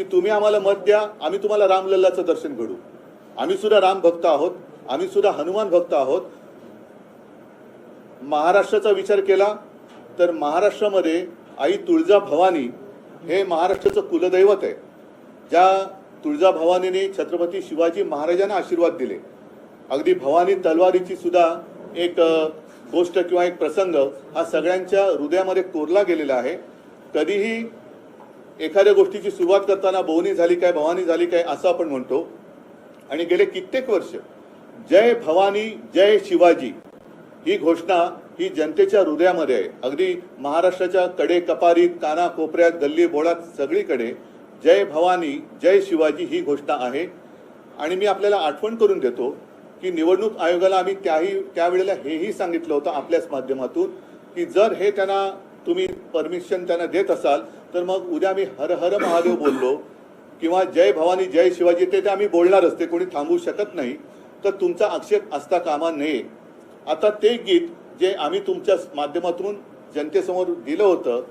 की तुम्ही आम्हाला मत द्या आम्ही तुम्हाला रामलल्लाचं दर्शन घडू आम्ही सुद्धा राम भक्त आहोत आम्ही सुद्धा हनुमान भक्त आहोत. महाराष्ट्राचा विचार केला तर महाराष्ट्रामध्ये आई तुळजा भवानी हे महाराष्ट्राचं कुलदैवत आहे. ज्या तुळजा भवानीने छत्रपती शिवाजी महाराजांना आशीर्वाद दिले. अगदी भवानी तलवारीची सुद्धा एक गोष्ट किंवा एक प्रसंग हा सगळ्यांच्या हृदयामध्ये कोरला गेलेला आहे. कधीही एखाद्या गोष्टीची सुरुवात करताना भवनी झाली काय भवानी झाली काय असं आपण म्हणतो. आणि गेले कित्येक वर्ष जय भवानी जय शिवाजी ही घोषणा ही जनतेच्या हृदयामध्ये आहे. अगदी महाराष्ट्राच्या कडे कपारीत काना कोपऱ्यात गल्ली बोळात सगळीकडे जय भवानी जय शिवाजी ही घोषणा आहे. आणि मी आपल्याला आठवण करून देतो की निवडणूक आयोगाला आम्ही त्याही त्यावेळेला हेही सांगितलं होतं आपल्याच माध्यमातून की जर हे त्यांना तुम्ही परमिशन त्यांना देत असाल तर मग उद्या आम्ही हर हर महादेव बोललो किंवा जय भवानी जय शिवाजी ते ते आम्ही बोलणारच ते कोणी थांबवू शकत नाही. तर तुमचा आक्षेप असता कामा नये. आता ते गीत जे आम्ही तुमच्या माध्यमातून जनतेसमोर दिलं होतं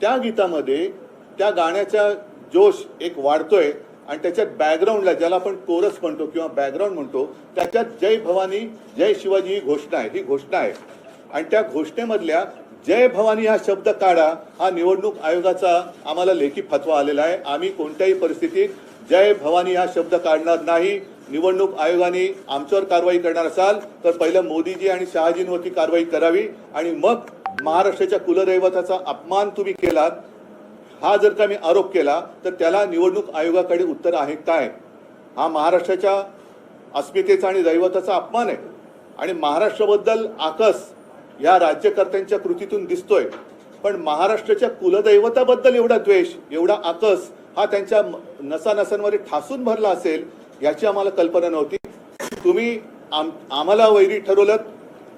त्या गीतामध्ये त्या गाण्याचा जोश एक वाढतोय आणि त्याच्यात बॅकग्राऊंडला ज्याला आपण कोरस म्हणतो किंवा बॅकग्राऊंड म्हणतो त्याच्यात जय भवानी जय शिवाजी ही घोषणा आहे ही घोषणा आहे. आणि त्या घोषणेमधल्या जय भवानी हा शब्द काढा. हा निवडणूक आयोगाचा आम्हाला लेखी फतवा आलेला आहे. आम्ही कोणत्याही परिस्थितीत जय भवानी हा शब्द काढणार नाही. निवडणूक आयोगाने आमच्यावर कारवाई करणार असाल तर पहिलं मोदीजी आणि शहाजींवरती कारवाई करावी. आणि मग महाराष्ट्राच्या कुलदैवताचा अपमान तुम्ही केलात हा जर का मी आरोप केला तर त्याला निवडणूक आयोगाकडे उत्तर आहे काय? हा महाराष्ट्राच्या अस्मितेचा आणि दैवताचा अपमान आहे. आणि महाराष्ट्राबद्दल आकस या राज्यकर्त्यांच्या कृतीतून दिसतोय. पण महाराष्ट्राच्या कुलदैवताबद्दल एवढा द्वेष एवढा आकस हा त्यांच्या नसानसांमध्ये ठासून भरला असेल याची आम्हाला कल्पना नव्हती. तुम्ही आम आम्हाला वैरी ठरवलं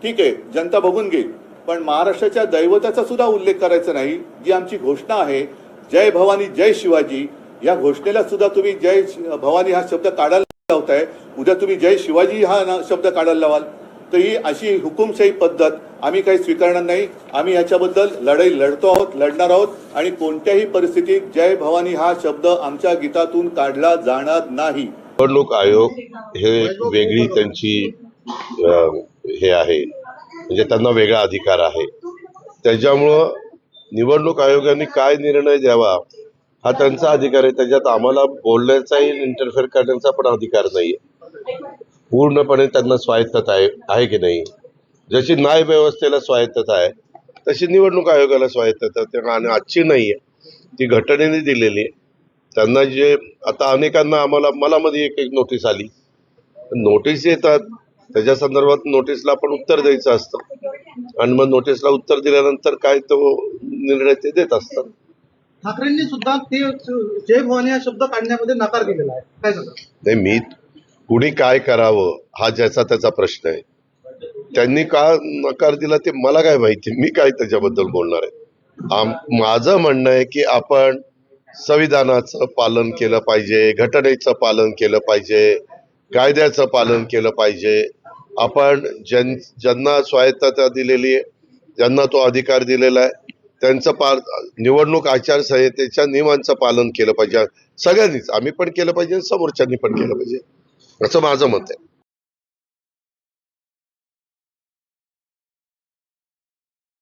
ठीक आहे जनता बघून घेईल पण महाराष्ट्राच्या दैवताचा सुद्धा उल्लेख करायचा नाही जी आमची घोषणा आहे जय भवानी जय शिवाजी या घोषणेला सुद्धा तुम्ही जय भवानी हा शब्द काढायला लावताय उद्या तुम्ही जय शिवाजी हा शब्द काढायला लावाल. तर ही अशी हुकुमशाही पद्धत आम्ही काही स्वीकारणार नाही. आम्ही याच्याबद्दल लढाई लढतो आहोत लढणार आहोत आणि कोणत्याही परिस्थितीत जय भवानी हा शब्द आमच्या गीतातून काढला जाणार नाही. निवडणूक आयोग हे वेगळी त्यांची हे आहे. म्हणजे त्यांना वेगळा अधिकार आहे. त्याच्यामुळं निवडणूक आयोगाने काय निर्णय द्यावा हा त्यांचा अधिकार आहे. त्याच्यात आम्हाला बोलण्याचाही इंटरफेअर करण्याचा पण अधिकार नाही पूर्णपणे त्यांना स्वायत्तता आहे आहे की नाही? जशी न्याय व्यवस्थेला स्वायत्तता आहे तशी निवडणूक आयोगाला स्वायत्तता आहे. आणि आजची नाही आहे ती घटनेने दिलेली आहे. त्यांना जे आता अनेकांना आम्हाला मला मध्ये एक एक नोटीस आली. नोटीस येतात. त्याच्या संदर्भात नोटीसला आपण उत्तर द्यायचं असतं. आणि मग नोटीसला उत्तर दिल्यानंतर काय तो निर्णय ते देत असतात. ठाकरेंनी सुद्धा ते जय भवानी हा शब्द काढण्यामध्ये नकार दिलेला आहे. काय नाही मी कुणी काय करावं हा ज्याचा त्याचा प्रश्न आहे. त्यांनी का नकार दिला ते मला काय माहिती मी काय त्याच्याबद्दल बोलणार आहे. आम माझं म्हणणं आहे की आपण संविधानाचं पालन केलं पाहिजे घटनेचं पालन केलं पाहिजे कायद्याचं पालन केलं पाहिजे. आपण ज्यां ज्यांना स्वायत्तता दिलेली आहे ज्यांना तो अधिकार दिलेला आहे त्यांचं पार निवडणूक आचारसंहितेच्या नियमांचं पालन केलं पाहिजे. सगळ्यांनीच आम्ही पण केलं पाहिजे समोरच्यांनी पण केलं पाहिजे. असं माझं मत आहे